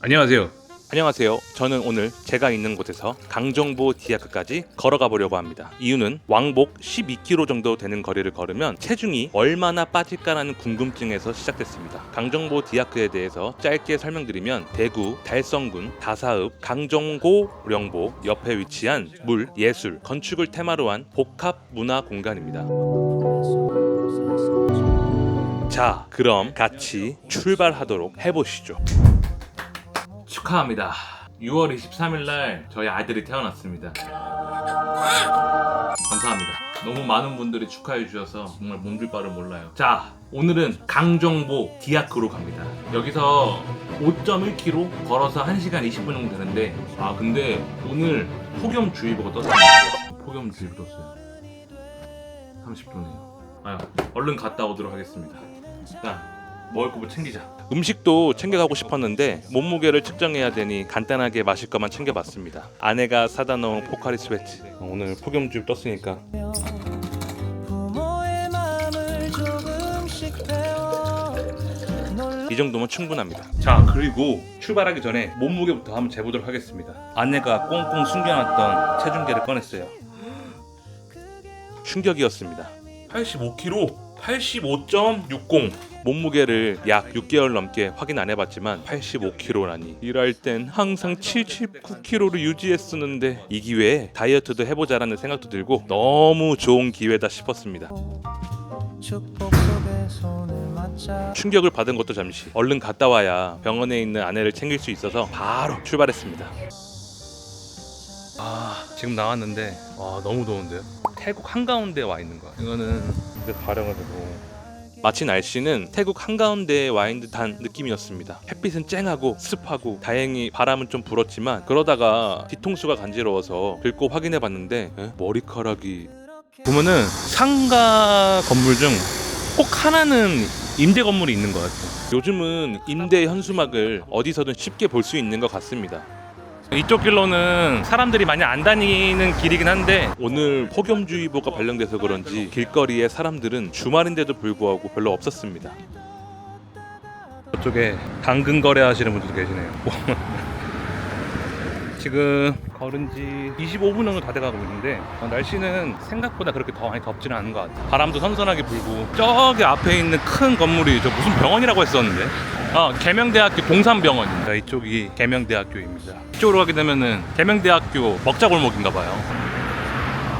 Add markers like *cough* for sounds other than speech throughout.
안녕하세요. 안녕하세요. 저는 오늘 제가 있는 곳에서 강정보 디아크까지 걸어가 보려고 합니다. 이유는 왕복 12km 정도 되는 거리를 걸으면 체중이 얼마나 빠질까라는 궁금증에서 시작됐습니다. 강정보 디아크에 대해서 짧게 설명드리면 대구 달성군 다사읍 강정고 령보 옆에 위치한 물, 예술, 건축을 테마로 한 복합 문화 공간입니다. 자, 그럼 같이 출발하도록 해보시죠. 축하합니다. 6월 23일 날 저희 아들이 태어났습니다. 감사합니다. 너무 많은 분들이 축하해 주셔서 정말 몸둘 바를 몰라요. 자, 오늘은 강정보 디아크로 갑니다. 여기서 5.1km 걸어서 1시간 20분 정도 되는데 아 근데 오늘 폭염주의보가 떴어요. 폭염주의보 떴어요. 30도네요. 아, 얼른 갔다 오도록 하겠습니다. 일단 먹을 거 뭐 챙기자. 음식도 챙겨가고 싶었는데 몸무게를 측정해야 되니 간단하게 마실 것만 챙겨봤습니다. 아내가 사다 놓은 포카리 스웨트. 오늘 폭염주의 떴으니까 부모의 마음을 조금씩 배워 놀라 이 정도면 충분합니다. 자 그리고 출발하기 전에 몸무게부터 한번 재보도록 하겠습니다. 아내가 꽁꽁 숨겨놨던 체중계를 꺼냈어요. 충격이었습니다. 85kg, 85.60. 몸무게를 약 6개월 넘게 확인 안 해봤지만 85kg라니 일할 땐 항상 79kg를 유지했었는데 이 기회에 다이어트도 해보자라는 생각도 들고 너무 좋은 기회다 싶었습니다. 충격을 받은 것도 잠시 얼른 갔다 와야 병원에 있는 아내를 챙길 수 있어서 바로 출발했습니다. 아 지금 나왔는데 와 너무 더운데요. 태국 한가운데 와 있는 거야. 이거는 이제 가려가지고 마치 날씨는 태국 한가운데에 와 있는 듯한 느낌이었습니다. 햇빛은 쨍하고 습하고 다행히 바람은 좀 불었지만 그러다가 뒤통수가 간지러워서 긁고 확인해 봤는데 에? 머리카락이 보면은 상가 건물 중 꼭 하나는 임대 건물이 있는 것 같아요. 요즘은 임대 현수막을 어디서든 쉽게 볼 수 있는 것 같습니다. 이쪽 길로는 사람들이 많이 안 다니는 길이긴 한데 오늘 폭염주의보가 발령돼서 그런지 길거리에 사람들은 주말인데도 불구하고 별로 없었습니다. 저쪽에 당근 거래하시는 분들도 계시네요. *laughs* 지금 걸은 지 25분 정도 다 돼가고 있는데 어, 날씨는 생각보다 그렇게 더 많이 덥지는 않은 것 같아요. 바람도 선선하게 불고 저기 앞에 있는 큰 건물이 저 무슨 병원이라고 했었는데 어, 계명대학교 동산병원입니다. 이쪽이 계명대학교입니다. 이쪽으로 가게 되면은 계명대학교 먹자골목인가 봐요.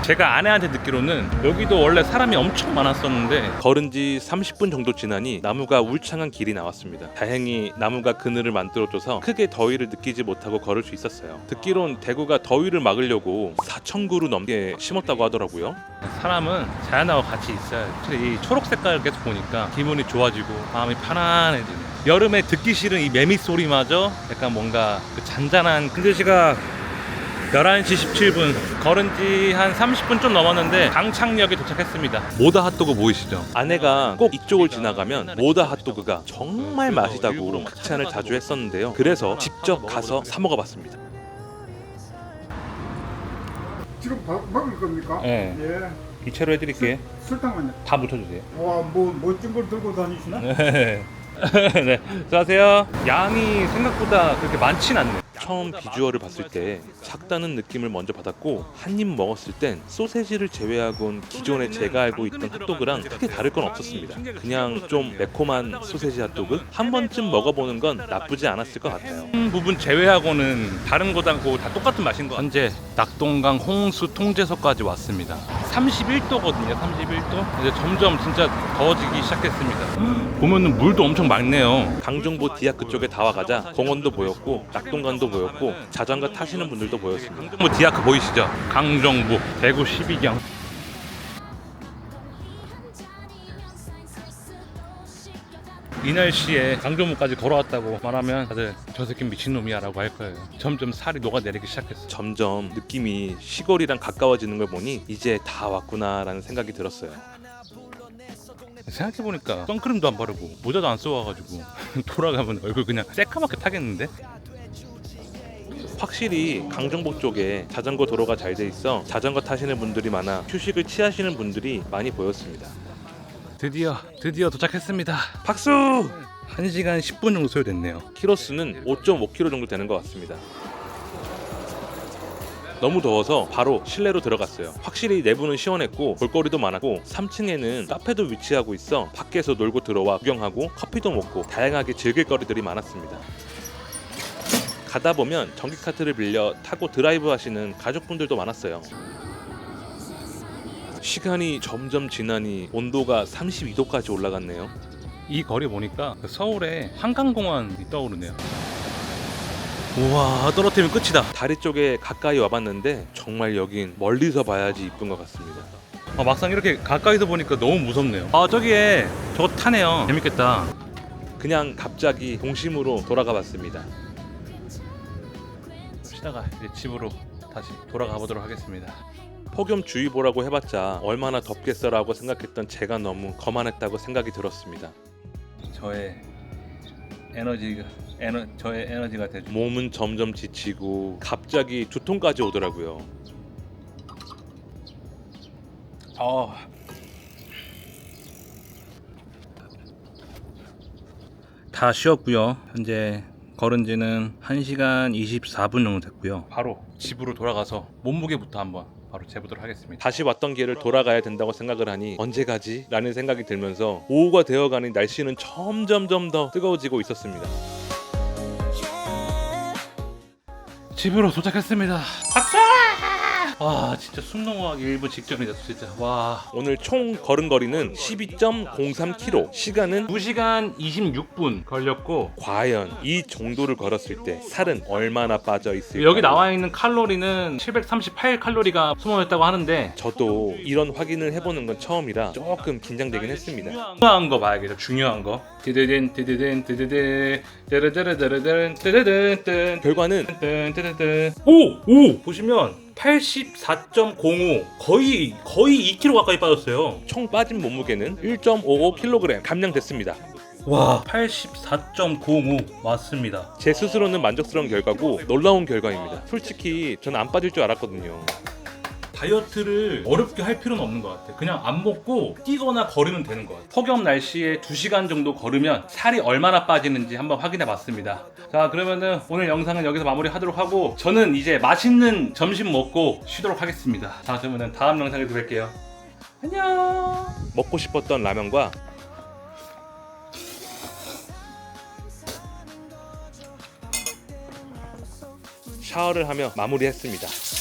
제가 아내한테 듣기로는 여기도 원래 사람이 엄청 많았었는데 걸은 지 30분 정도 지나니 나무가 울창한 길이 나왔습니다. 다행히 나무가 그늘을 만들어줘서 크게 더위를 느끼지 못하고 걸을 수 있었어요. 듣기론 대구가 더위를 막으려고 4천 그루 넘게 심었다고 하더라고요. 사람은 자연하고 같이 있어야 이 초록 색깔을 계속 보니까 기분이 좋아지고 마음이 편안해지네. 여름에 듣기 싫은 이 매미 소리마저 약간 뭔가 그 잔잔한 근데 시각 11시 17분 걸은 지 한 30분 좀 넘었는데 강창역에 도착했습니다 모다 핫도그 보이시죠? 아내가 꼭 이쪽을 지나가면 모다 핫도그가 정말 맛있다고 극찬을 자주 했었는데요 그래서 직접 가서 사 먹어봤습니다 지금 바, 먹을 겁니까? 네. 예. 이체로 해드릴게 설탕만요. 다 묻혀주세요 와, 뭐 멋진 걸 들고 다니시나? *laughs* 네. *laughs* 네. 수고하세요. 양이 생각보다 그렇게 많진 않네. 처음 비주얼을 봤을 때 작다는 느낌을 먼저 받았고 한 입 먹었을 땐 소세지를 제외하고는 기존에 제가 알고 있던 핫도그랑 크게 다를 건 없었습니다. 그냥 좀 매콤한 소세지 핫도그 한 번쯤 먹어보는 건 나쁘지 않았을 것 같아요. 한 부분 제외하고는 다른 거하고 다 똑같은 맛인 것 같아요. 현재 낙동강 홍수 통제소까지 왔습니다. 31도거든요. 31도. 이제 점점 진짜 더워지기 시작했습니다. 보면은 물도 엄청 맑네요. 강정보 디아크 쪽에 다 와가자 공원도 보였고 낙동강도 보였고 자전거 타시는 분들도 보였습니다. 강정보 디아크 보이시죠? 강정보 대구 12경. 이 날씨에 강정보까지 걸어왔다고 말하면 다들 저 새끼 미친놈이야 라고 할 거예요. 점점 살이 녹아내리기 시작했어. 점점 느낌이 시골이랑 가까워지는 걸 보니 이제 다 왔구나 라는 생각이 들었어요. 생각해보니까 선크림도 안 바르고 모자도 안 써와가지고 *laughs* 돌아가면 얼굴 그냥 새까맣게 타겠는데? 확실히 강정복 쪽에 자전거 도로가 잘 돼 있어 자전거 타시는 분들이 많아 휴식을 취하시는 분들이 많이 보였습니다. 드디어 드디어 도착했습니다. 박수! 1시간 10분 정도 소요됐네요. 키로수는 5.5kg 정도 되는 것 같습니다. 너무 더워서 바로 실내로 들어갔어요. 확실히 내부는 시원했고 볼거리도 많았고 3층에는 카페도 위치하고 있어 밖에서 놀고 들어와 구경하고 커피도 먹고 다양하게 즐길 거리들이 많았습니다. 가다 보면 전기 카트를 빌려 타고 드라이브 하시는 가족분들도 많았어요. 시간이 점점 지나니 온도가 32도까지 올라갔네요. 이 거리 보니까 서울에 한강공원이 떠오르네요. 우와 떨어뜨리면 끝이다. 다리 쪽에 가까이 와봤는데 정말 여긴 멀리서 봐야지 이쁜 것 같습니다. 아, 막상 이렇게 가까이서 보니까 너무 무섭네요. 아 저기에 저거 타네요. 재밌겠다. 그냥 갑자기 동심으로 돌아가 봤습니다. 쉬다가 이제 집으로 다시 돌아가 보도록 하겠습니다. 폭염주의보라고 해봤자 얼마나 덥겠어라고 생각했던 제가 너무 거만했다고 생각이 들었습니다. 저의 에너지가 에너 저의 에너지가 되죠. 몸은 점점 지치고 갑자기 두통까지 오더라고요. 아. 다 쉬었고요. 현재 걸은 지는 1시간 24분 정도 됐고요. 바로 집으로 돌아가서 몸무게부터 한번 바로 재보도록 하겠습니다. 다시 왔던 길을 돌아가야 된다고 생각을 하니 언제 가지? 라는 생각이 들면서 오후가 되어가니 날씨는 점점점 더 뜨거워지고 있었습니다. 집으로 도착했습니다. 박수! 와 진짜 숨 넘어가기 일부 직전이다 진짜. 와. 오늘 총 걸은 거리는 12.03km 시간은 2시간 26분 걸렸고 과연 이 정도를 걸었을 때 살은 얼마나 빠져 있을까 여기 나와 있는 칼로리는 738 칼로리가 숨어있다고 하는데 저도 이런 확인을 해보는 건 처음이라 조금 긴장되긴 했습니다. 중요한 거 봐야겠죠 중요한 거. 드드든 드드든 드드든 드르드르드르든 드드든 결과는 뜬뜨뜨뜨 오오! 보시면 84.05 거의 거의 2kg 가까이 빠졌어요. 총 빠진 몸무게는 1.55kg 감량됐습니다. 와 84.05 맞습니다. 제 스스로는 만족스러운 결과고 놀라운 결과입니다. 솔직히 저는 안 빠질 줄 알았거든요. 다이어트를 어렵게 할 필요는 없는 것 같아요. 그냥 안 먹고 뛰거나 걸으면 되는 것 같아요. 폭염 날씨에 2시간 정도 걸으면 살이 얼마나 빠지는지 한번 확인해 봤습니다. 자, 그러면은 오늘 영상은 여기서 마무리 하도록 하고 저는 이제 맛있는 점심 먹고 쉬도록 하겠습니다. 자, 그러면은 다음 영상에서 뵐게요. 안녕! 먹고 싶었던 라면과 샤워를 하며 마무리했습니다.